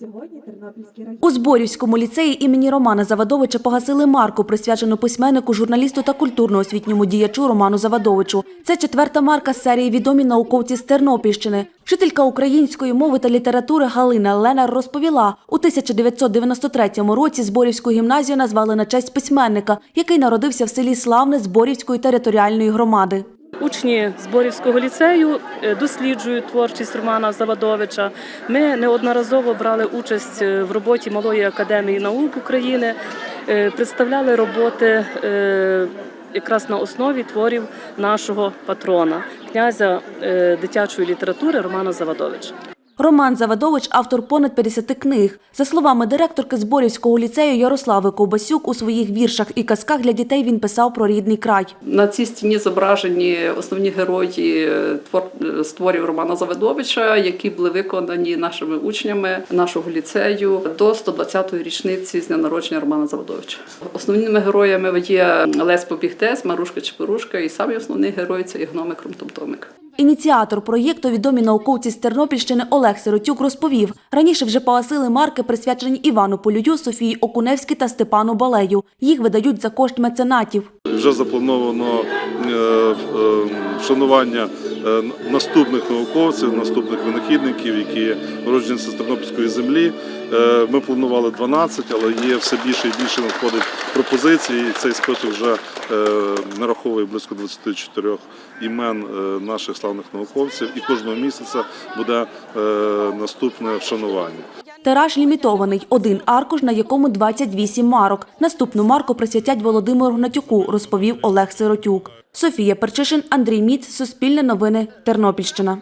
Сьогодні Тернопільський район. У Зборівському ліцеї імені Романа Завадовича погасили марку, присвячену письменнику, журналісту та культурно-освітньому діячу Роману Завадовичу. Це четверта марка з серії відомі науковці з Тернопільщини. Вчителька української мови та літератури Галина Ленар розповіла, у 1993 році Зборівську гімназію назвали на честь письменника, який народився в селі Славне Зборівської територіальної громади. Учні Зборівського ліцею е, досліджують творчість Романа Завадовича. Ми неодноразово брали участь е, в роботі Малої академії наук України, е, представляли роботи якраз на основі творів нашого патрона, князя дитячої літератури Романа Завадовича. Роман Завадович – автор понад 50 книг. За словами директорки Зборівського ліцею Ярослави Ковбасюк, у своїх віршах і казках для дітей він писав про рідний край. На цій стіні зображені основні герої е, твор- з творів Романа Заведовича, які були виконані нашими учнями нашого ліцею до 120-ї річниці з дня народження Романа Заведовича. Основними героями є Лесь Побігтес, Марушка Чепурушка, і самий основний герой це є гномик Румтомтомик. Ініціатор проєкту, відомі науковці з Тернопільщини Олег Сиротюк розповів, раніше вже погасили марки, присвячені Івану Полюю, Софії Окуневській та Степану Балею. Їх видають за кошт меценатів. Вже заплановано е, е, вшанування наступних науковців, наступних винахідників, які народжені з Тернопільської землі. Е, Ми планували 12, але є все більше і більше надходить пропозицій. І цей список вже е, нараховує близько 24 імен е, наших славних науковців. І кожного місяця буде е, наступне вшанування. Тираж лімітований – один аркуш, на якому 28 марок. Наступну марку присвятять Володимиру Гнатюку, розповів Олег Сиротюк. Софія Перчишин, Андрій Міц, Суспільне новини, Тернопільщина.